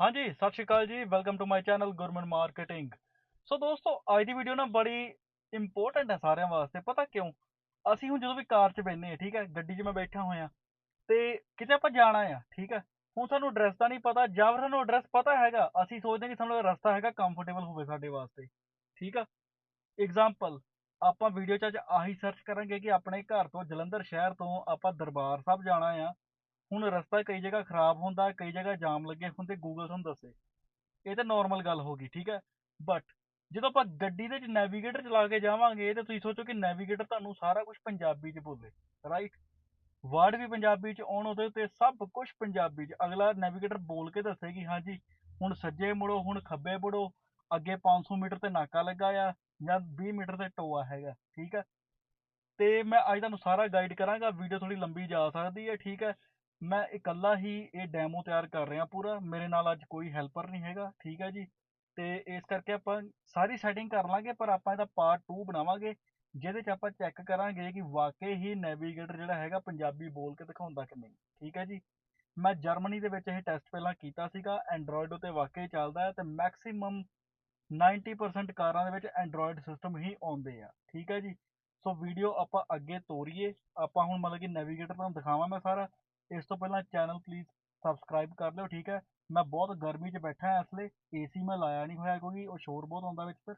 ਹਾਂਜੀ, ਸਤਿ ਸ਼੍ਰੀ ਅਕਾਲ ਜੀ। Welcome to my channel Gurman marketing so ਦੋਸਤੋ, ਅੱਜ ਦੀ ਵੀਡੀਓ ਨਾ ਬੜੀ ਇੰਪੋਰਟੈਂਟ ਹੈ ਸਾਰਿਆਂ ਵਾਸਤੇ। ਪਤਾ ਕਿਉਂ? ਅਸੀਂ ਹੁਣ ਜਦੋਂ ਵੀ ਕਾਰ 'ਚ ਬੈਠਨੇ ਆ ਠੀਕ ਹੈ, ਗੱਡੀ 'ਚ ਮੈਂ ਬੈਠਾ ਹੋਇਆ, ਤੇ ਕਿਤੇ ਆਪਾਂ ਜਾਣਾ ਆ, ਠੀਕ ਹੈ, ਹੁਣ ਸਾਨੂੰ ਐਡਰੈਸ ਦਾ ਨਹੀਂ ਪਤਾ, ਜਾਂ ਫਿਰ ਸਾਨੂੰ ਐਡਰੈਸ ਪਤਾ ਹੈਗਾ, ਅਸੀਂ ਸੋਚਦੇ ਹਾਂ ਕਿ ਸਾਨੂੰ ਰਸਤਾ ਹੈਗਾ ਕੰਫਰਟੇਬਲ ਹੋਵੇ ਸਾਡੇ ਵਾਸਤੇ, ਠੀਕ ਆ? ਐਗਜ਼ਾਮਪਲ ਆਪਾਂ ਵੀਡੀਓ 'ਚ ਅੱਜ ਆਹੀ ਸਰਚ ਕਰਾਂਗੇ ਕਿ ਆਪਣੇ ਘਰ ਤੋਂ ਜਲੰਧਰ ਸ਼ਹਿਰ ਤੋਂ ਆਪਾਂ ਦਰਬਾਰ ਸਾਹਿਬ ਜਾਣਾ ਆ ਹੁਣ ਰਸਤਾ ਕਈ ਜਗ੍ਹਾ ਖਰਾਬ ਹੁੰਦਾ, ਕਈ ਜਗ੍ਹਾ ਜਾਮ ਲੱਗੇ ਹੁੰਦੇ ਗੂਗਲ ਤੁਹਾਨੂੰ ਦੱਸੇ। ਇਹ ਤਾਂ ਨਾਰਮਲ ਗੱਲ ਹੋ ਗਈ, ਠੀਕ ਹੈ? ਬਟ ਜਦੋਂ ਆਪਾਂ ਗੱਡੀ ਦੇ ਵਿੱਚ ਨੈਵੀਗੇਟਰ ਚਲਾ ਕੇ ਜਾਵਾਂਗੇ ਤੇ ਤੁਸੀਂ ਸੋਚੋ ਕਿ ਨੈਵੀਗੇਟਰ ਤੁਹਾਨੂੰ ਸਾਰਾ ਕੁਝ ਪੰਜਾਬੀ 'ਚ ਬੋਲੇ ਰਾਈਟ ਵਰਡ ਵੀ ਪੰਜਾਬੀ 'ਚ ਆਉਣ ਉਹਦੇ ਉੱਤੇ ਸਭ ਕੁਝ ਪੰਜਾਬੀ 'ਚ। ਅਗਲਾ ਨੈਵੀਗੇਟਰ ਬੋਲ ਕੇ ਦੱਸੇ ਕਿ ਹਾਂਜੀ, ਹੁਣ ਸੱਜੇ ਮੁੜੋ, ਹੁਣ ਖੱਬੇ ਮੁੜੋ, ਅੱਗੇ 500 ਮੀਟਰ ਤੇ ਨਾਕਾ ਲੱਗਾ ਆ, ਜਾਂ 20 ਮੀਟਰ ਤੇ ਟੋਆ ਹੈਗਾ, ਠੀਕ ਹੈ? ਤੇ ਮੈਂ ਅੱਜ ਤੁਹਾਨੂੰ ਸਾਰਾ ਗਾਈਡ ਕਰਾਂਗਾ ਵੀਡੀਓ ਥੋੜੀ ਲੰਬੀ ਜਾ ਸਕਦੀ ਹੈ, ਠੀਕ ਹੈ? ਮੈਂ ਇਕੱਲਾ ਹੀ ਇਹ ਡੈਮੋ ਤਿਆਰ ਕਰ ਰਿਹਾ ਪੂਰਾ। ਮੇਰੇ ਨਾਲ ਅੱਜ ਕੋਈ ਹੈਲਪਰ ਨਹੀਂ ਹੈਗਾ, ਠੀਕ ਹੈ ਜੀ? ਤੇ ਇਸ ਕਰਕੇ ਆਪਾਂ ਸਾਰੀ ਸੈਟਿੰਗ ਕਰ ਲਾਂਗੇ, ਪਰ ਆਪਾਂ ਇਹਦਾ ਪਾਰਟ 2 ਬਣਾਵਾਂਗੇ, ਜਿਹਦੇ 'ਚ ਆਪਾਂ ਚੈੱਕ ਕਰਾਂਗੇ ਕਿ ਵਾਕਈ ਹੀ ਨੈਵੀਗੇਟਰ ਜਿਹੜਾ ਹੈਗਾ ਪੰਜਾਬੀ ਬੋਲ ਕੇ ਦਿਖਾਉਂਦਾ ਕਿ ਨਹੀਂ, ਠੀਕ ਹੈ ਜੀ? ਮੈਂ ਜਰਮਨੀ ਦੇ ਵਿੱਚ ਇਹ ਟੈਸਟ ਪਹਿਲਾਂ ਕੀਤਾ ਸੀਗਾ ਐਂਡਰੋਇਡ ਉਤੇ ਵਾਕਈ ਚੱਲਦਾ ਹੈ ਤੇ ਮੈਕਸਿਮਮ 90% ਕਾਰਾਂ ਦੇ ਵਿੱਚ ਐਂਡਰੋਇਡ ਸਿਸਟਮ ਹੀ ਆਉਂਦੇ ਆ, ਠੀਕ ਹੈ ਜੀ? ਸੋ ਵੀਡੀਓ ਆਪਾਂ ਅੱਗੇ ਤੋਰੀਏ, ਆਪਾਂ ਹੁਣ ਮਤਲਬ ਕਿ ਨੈਵੀਗੇਟਰ ਤੁਹਾਨੂੰ ਦਿਖਾਵਾਂ ਮੈਂ ਸਾਰਾ। ਇਸ ਤੋਂ ਪਹਿਲਾਂ ਚੈਨਲ ਪਲੀਜ਼ ਸਬਸਕ੍ਰਾਈਬ ਕਰ ਲਿਓ, ਠੀਕ ਹੈ? ਮੈਂ ਬਹੁਤ ਗਰਮੀ 'ਚ ਬੈਠਾ ਇਸ ਲਈ ਏਸੀ ਮੈਂ ਲਾਇਆ ਨਹੀਂ ਹੋਇਆ ਕਿਉਂਕਿ ਉਹ ਸ਼ੋਰ ਬਹੁਤ ਆਉਂਦਾ ਵਿੱਚ ਫਿਰ,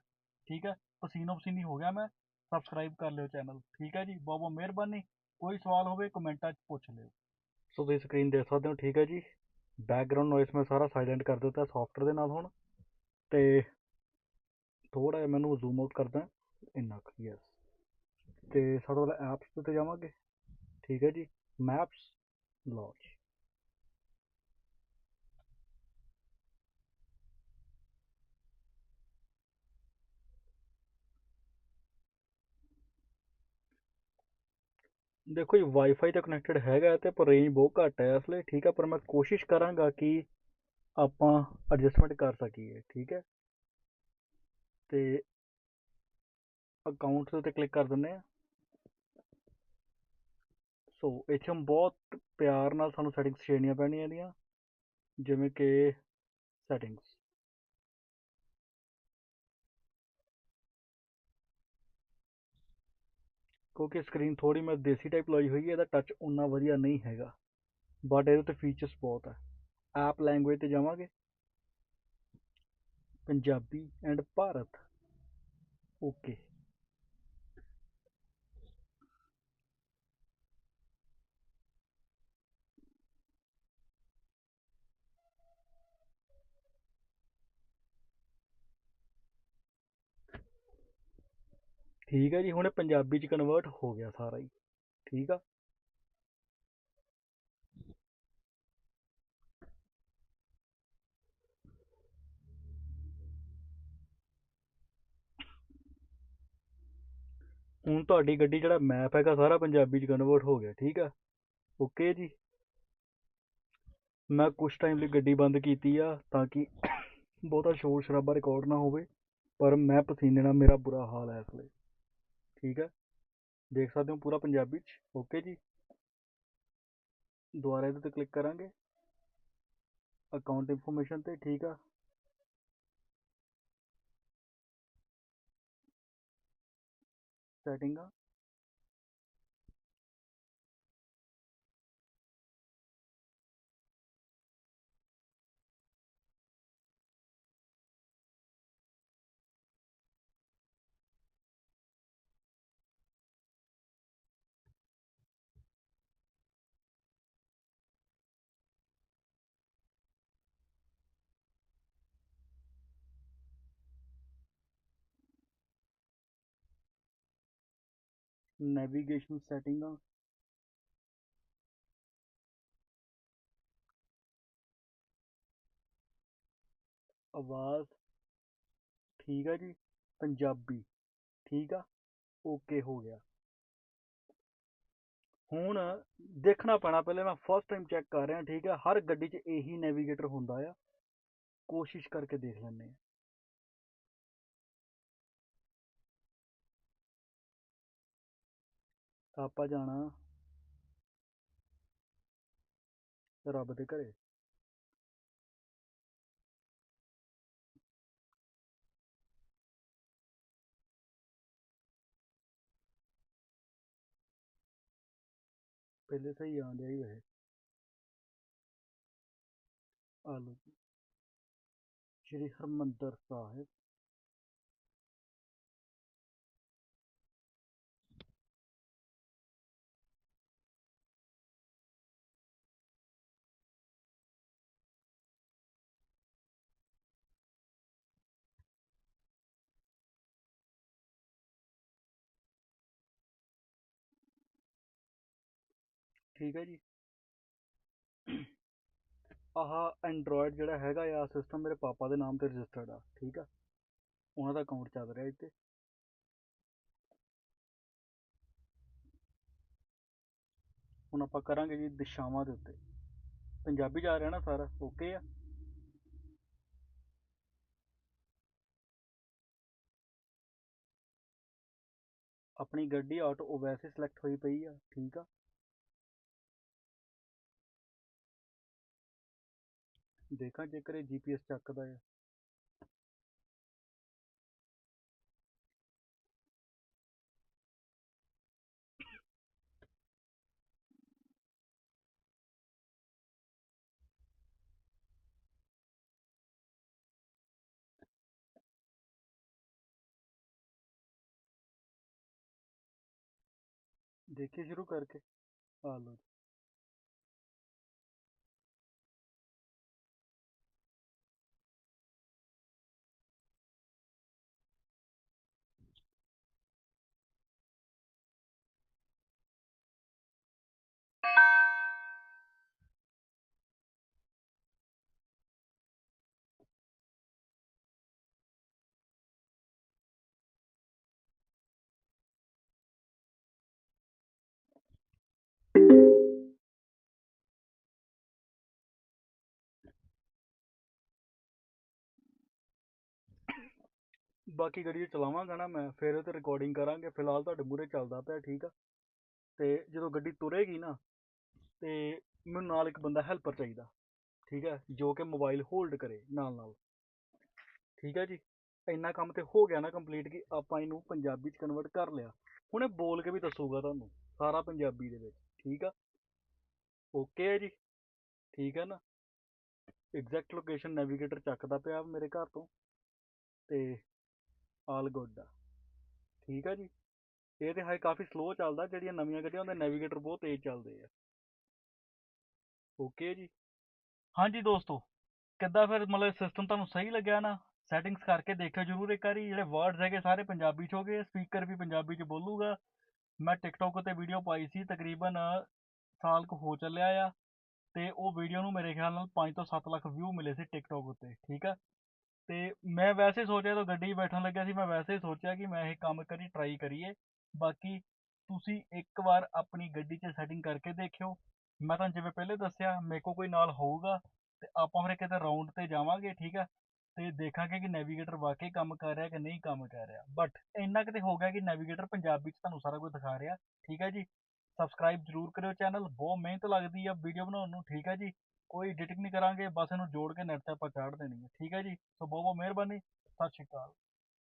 ਠੀਕ ਹੈ? ਪਸੀਨੋ ਪਸੀਨੀ ਹੋ ਗਿਆ ਮੈਂ ਸਬਸਕ੍ਰਾਈਬ ਕਰ ਲਿਓ ਚੈਨਲ ਠੀਕ ਹੈ ਜੀ? ਬਹੁਤ ਬਹੁਤ ਮਿਹਰਬਾਨੀ, ਕੋਈ ਸਵਾਲ ਹੋਵੇ ਕਮੈਂਟਾਂ 'ਚ ਪੁੱਛ ਲਿਓ। ਸੋ ਤੁਸੀਂ ਸਕਰੀਨ ਦੇਖ ਸਕਦੇ ਹੋ, ਠੀਕ ਹੈ ਜੀ? ਬੈਕਗ੍ਰਾਉਂਡ ਨੋਇਸ ਮੈਂ ਸਾਰਾ ਸਾਇਲੈਂਟ ਕਰ ਦਿੱਤਾ ਸੌਫਟਵੇਅਰ ਦੇ ਨਾਲ ਹੁਣ। ਤੇ ਥੋੜਾ ਜਿਹਾ ਮੈਨੂੰ ਜ਼ੂਮ ਆਊਟ ਕਰਦਾ ਇੰਨਾ ਕੁ ਯੈਸ ਤੇ ਸਭ ਵਾਲਾ ਪਹਿਲਾਂ ਐਪਸ ਤੇ ਜਾਵਾਂਗੇ, ਠੀਕ ਹੈ ਜੀ? ਮੈਪਸ ਲਓ ਦੇਖੋ ਜੀ ਵਾਈਫਾਈ ਤਾਂ ਕਨੈਕਟਡ ਹੈਗਾ ਤੇ ਪਰ ਰੇਂਜ ਬਹੁਤ ਘੱਟ ਹੈ ਇਸ ਲਈ ਠੀਕ ਹੈ ਪਰ ਮੈਂ ਕੋਸ਼ਿਸ਼ ਕਰਾਂਗਾ ਕਿ ਆਪਾਂ ਐਡਜਸਟਮੈਂਟ ਕਰ ਸਕੀਏ, ਠੀਕ ਹੈ? ਤੇ ਅਕਾਊਂਟਸ ਉੱਤੇ ਕਲਿੱਕ ਕਰ ਦਿੰਦੇ ਆ ਸੋ ਇੱਥੇ ਹਮ ਬਹੁਤ ਪਿਆਰ ਨਾਲ ਸਾਨੂੰ ਸੈਟਿੰਗਸ ਛੇੜਨੀਆਂ ਪੈਣੀਆਂ ਇਹਦੀਆਂ, ਜਿਵੇਂ ਕਿ ਸੈਟਿੰਗਸ ਕਿਉਂਕਿ ਸਕਰੀਨ ਥੋੜੀ ਮੈਂ ਦੇਸੀ ਟਾਈਪ ਲਾਈ ਹੋਈ ਹੈ, ਇਹਦਾ ਟੱਚ ਉਨਾ ਵਧੀਆ ਨਹੀਂ ਹੈਗਾ ਬਟ ਇਹਦੇ ਉੱਤੇ ਫੀਚਰਸ ਬਹੁਤ ਹੈ ਐਪ ਲੈਂਗੁਏਜ ਤੇ ਜਾਵਾਂਗੇ। ਪੰਜਾਬੀ ਐਂਡ ਭਾਰਤ। ਓਕੇ ਠੀਕ ਹੈ ਜੀ, ਹੁਣ ਇਹ ਪੰਜਾਬੀ ਚ ਕਨਵਰਟ ਹੋ ਗਿਆ ਸਾਰਾ ਹੀ, ਠੀਕ ਆ? ਹੁਣ ਤੁਹਾਡੀ ਗੱਡੀ ਜਿਹੜਾ ਮੈਪ ਹੈਗਾ ਸਾਰਾ ਪੰਜਾਬੀ ਚ ਕਨਵਰਟ ਹੋ ਗਿਆ, ਠੀਕ ਆ? ਓਕੇ ਜੀ। ਮੈਂ ਕੁਝ ਟਾਈਮ ਲਈ ਗੱਡੀ ਬੰਦ ਕੀਤੀ ਆ ਤਾਂ ਕਿ ਬਹੁਤਾ ਸ਼ੋਰ ਸ਼ਰਾਬਾ ਰਿਕਾਰਡ ਨਾ ਹੋਵੇ, ਪਰ ਮੈਂ ਪਸੀਨੇ ਨਾਲ ਮੇਰਾ ਬੁਰਾ ਹਾਲ ਹੈ ਇਸ ਲਈ ਠੀਕ ਹੈ ਦੇਖ ਸਕਦੇ ਹੋ ਪੂਰਾ ਪੰਜਾਬੀ ਚ ਓਕੇ ਜੀ ਦੁਬਾਰਾ ਇਹਦੇ ਤੇ ਕਲਿੱਕ ਕਰਾਂਗੇ ਅਕਾਊਂਟ ਇਨਫੋਰਮੇਸ਼ਨ ਤੇ ਠੀਕ ਆ ਸੈਟਿੰਗਾਂ ਨੈਵੀਗੇਸ਼ਨ ਸੈਟਿੰਗਾਂ ਆਵਾਜ਼ ਠੀਕ ਆ ਜੀ? ਪੰਜਾਬੀ, ਠੀਕ ਆ? ਓਕੇ, ਹੋ ਗਿਆ। ਹੁਣ ਦੇਖਣਾ ਪੈਣਾ, ਪਹਿਲੇ ਮੈਂ ਫਸਟ ਟਾਈਮ ਚੈੱਕ ਕਰ ਰਿਹਾ, ਠੀਕ ਆ? ਹਰ ਗੱਡੀ 'ਚ ਇਹੀ ਨੈਵੀਗੇਟਰ ਹੁੰਦਾ ਆ। ਕੋਸ਼ਿਸ਼ ਕਰਕੇ ਦੇਖ ਲੈਂਦੇ ਆ। आप जाना रब के ਘਰੇ। पहले सही ही गया ही है आलू श्री हरिमंदर साहब ਠੀਕ ਹੈ ਜੀ। ਆਹ ਐਂਡਰੋਇਡ ਜਿਹੜਾ ਹੈਗਾ ਆ ਸਿਸਟਮ ਮੇਰੇ ਪਾਪਾ ਦੇ ਨਾਮ ਤੇ ਰਜਿਸਟਰਡ ਆ, ਠੀਕ ਆ। ਉਹਨਾਂ ਦਾ ਅਕਾਊਂਟ ਚੱਲ ਰਿਹਾ ਇੱਥੇ। ਹੁਣ ਆਪਾਂ ਕਰਾਂਗੇ ਜੀ ਦਿਸ਼ਾਵਾਂ ਦੇ ਉੱਤੇ। ਪੰਜਾਬੀ ਜਾ ਰਿਹਾ ਨਾ ਸਾਰਾ ਓਕੇ ਆ। ਆਪਣੀ ਗੱਡੀ ਆਟੋ ਵੈਸੇ ਸਿਲੈਕਟ ਹੋਈ ਪਈ ਆ, ਠੀਕ ਆ। ਦੇਖਾਂ ਜੇਕਰ ਇਹ ਜੀਪੀਐਸ ਚੱਕਦਾ ਆ ਦੇਖੀਏ ਸ਼ੁਰੂ ਕਰਕੇ ਆ ਲਓ ਬਾਕੀ ਗੱਡੀ ਚਲਾਵਾਂਗਾ ਨਾ ਮੈਂ, ਫਿਰ ਉਹ ਤੇ ਰਿਕਾਰਡਿੰਗ ਕਰਾਂਗੇ, ਫਿਲਹਾਲ ਤੁਹਾਡੇ ਮੂਹਰੇ ਚੱਲਦਾ ਪਿਆ, ਠੀਕ ਆ? ਤੇ ਜਦੋਂ ਗੱਡੀ ਤੁਰੇਗੀ ਨਾ, ਤੇ ਮੈਨੂੰ ਨਾਲ ਇੱਕ ਬੰਦਾ ਹੈਲਪਰ ਚਾਹੀਦਾ, ਠੀਕ ਹੈ ਜੋ ਕਿ ਮੋਬਾਈਲ ਹੋਲਡ ਕਰੇ ਨਾਲ ਨਾਲ। ਠੀਕ ਹੈ ਜੀ? ਇੰਨਾ ਕੰਮ ਤੇ ਹੋ ਗਿਆ ਨਾ ਕੰਪਲੀਟ ਕਿ ਆਪਾਂ ਇਹਨੂੰ ਪੰਜਾਬੀ ਚ ਕਨਵਰਟ ਕਰ ਲਿਆ। ਹੁਣ ਇਹ ਬੋਲ ਕੇ ਵੀ ਦੱਸੂਗਾ ਤੁਹਾਨੂੰ, ਸਾਰਾ ਪੰਜਾਬੀ ਦੇ ਵਿੱਚ, ਠੀਕ ਆ? ਓਕੇ ਹੈ ਜੀ? ਠੀਕ ਹੈ ਨਾ? ਐਗਜ਼ੈਕਟ ਲੋਕੇਸ਼ਨ ਨੈਵੀਗੇਟਰ ਚੱਕਦਾ ਪਿਆ ਮੇਰੇ ਘਰ ਤੋਂ। ਤੇ ਆਲ ਗੁੱਡ ਆ ਠੀਕ ਆ ਜੀ? ਇਹ ਤੇ ਹਾਈ ਕਾਫੀ ਸਲੋ ਚੱਲਦਾ, ਜਿਹੜੀਆਂ ਨਵੀਆਂ ਗੱਡੀਆਂ, ਉਹਦੇ ਨੈਵੀਗੇਟਰ ਬਹੁਤ ਤੇਜ਼ ਚੱਲਦੇ ਆ। ਓਕੇ ਜੀ? ਹਾਂਜੀ ਦੋਸਤੋ, ਕਿੱਦਾਂ ਫਿਰ ਮਤਲਬ ਸਿਸਟਮ ਤੁਹਾਨੂੰ ਸਹੀ ਲੱਗਿਆ ਨਾ? ਸੈਟਿੰਗਸ ਕਰਕੇ ਦੇਖਿਓ ਜਰੂਰ ਇੱਕ ਵਾਰੀ, ਜਿਹੜੇ ਵਰਡਸ ਹੈਗੇ ਸਾਰੇ ਪੰਜਾਬੀ ਚ ਹੋ ਗਏ ਸਪੀਕਰ ਵੀ ਪੰਜਾਬੀ ਚ ਬੋਲੂਗਾ। ਮੈਂ ਟਿਕਟੋਕ ਉਤੇ ਵੀਡੀਓ ਪਾਈ ਸੀ, ਤਕਰੀਬਨ ਸਾਲ ਕੁ ਹੋ ਚੱਲਿਆ ਆ, ਤੇ ਉਹ ਵੀਡੀਓ ਨੂੰ ਮੇਰੇ ਖਿਆਲ ਨਾਲ 5 ਤੋਂ 7 ਲੱਖ ਵਿਊ ਮਿਲੇ ਸੀ ਟਿਕਟੋਕ ਉੱਤੇ, ਠੀਕ ਆ? ਤੇ ਮੈਂ ਵੈਸੇ ਸੋਚਿਆ ਤਾਂ ਗੱਡੀ 'ਚ ਬੈਠਣ ਲੱਗਿਆ ਸੀ, ਮੈਂ ਵੈਸੇ ਹੀ ਸੋਚਿਆ ਕਿ ਮੈਂ ਇਹ ਕੰਮ ਕਰੀ ਟਰਾਈ ਕਰੀਏ। ਬਾਕੀ ਤੁਸੀਂ ਇੱਕ ਵਾਰ ਆਪਣੀ ਗੱਡੀ 'ਚ ਸੈਟਿੰਗ ਕਰਕੇ ਦੇਖਿਓ। ਮੈਂ ਤੁਹਾਨੂੰ ਜਿਵੇਂ ਪਹਿਲੇ ਦੱਸਿਆ, ਮੇਰੇ ਕੋਲ ਕੋਈ ਨਾਲ ਹੋਊਗਾ ਤੇ ਆਪਾਂ ਫਿਰ ਕਿਤੇ ਰਾਉਂਡ ਤੇ ਜਾਵਾਂਗੇ, ਠੀਕ ਆ? ਤੇ ਦੇਖਾਂਗੇ ਕਿ ਨੈਵੀਗੇਟਰ ਵਾਕਈ ਕੰਮ ਕਰ ਰਿਹਾ ਕਿ ਨਹੀਂ ਕੰਮ ਕਰ ਰਿਹਾ। ਬਟ ਇੰਨਾ ਕਿਤੇ ਹੋ ਗਿਆ ਕਿ ਨੈਵੀਗੇਟਰ ਪੰਜਾਬੀ 'ਚ ਤੁਹਾਨੂੰ ਸਾਰਾ ਕੁਝ ਦਿਖਾ ਰਿਹਾ, ਠੀਕ ਹੈ ਜੀ? ਸਬਸਕ੍ਰਾਈਬ ਜਰੂਰ ਕਰਿਓ ਚੈਨਲ ਬਹੁਤ ਮਿਹਨਤ ਲੱਗਦੀ ਆ ਵੀਡੀਓ ਬਣਾਉਣ ਨੂੰ, ਠੀਕ ਹੈ ਜੀ? ਕੋਈ ਐਡੀਟਿੰਗ ਨਹੀਂ ਕਰਾਂਗੇ, ਬਸ ਇਹਨੂੰ ਜੋੜ ਕੇ ਨੈਟ ਤੇ ਆਪਾਂ ਚਾੜ ਦੇਣੀ ਹੈ। ਠੀਕ ਹੈ ਜੀ? ਸੋ ਬਹੁਤ ਬਹੁਤ ਮਿਹਰਬਾਨੀ। ਸਤਿ ਸ਼੍ਰੀ ਅਕਾਲ।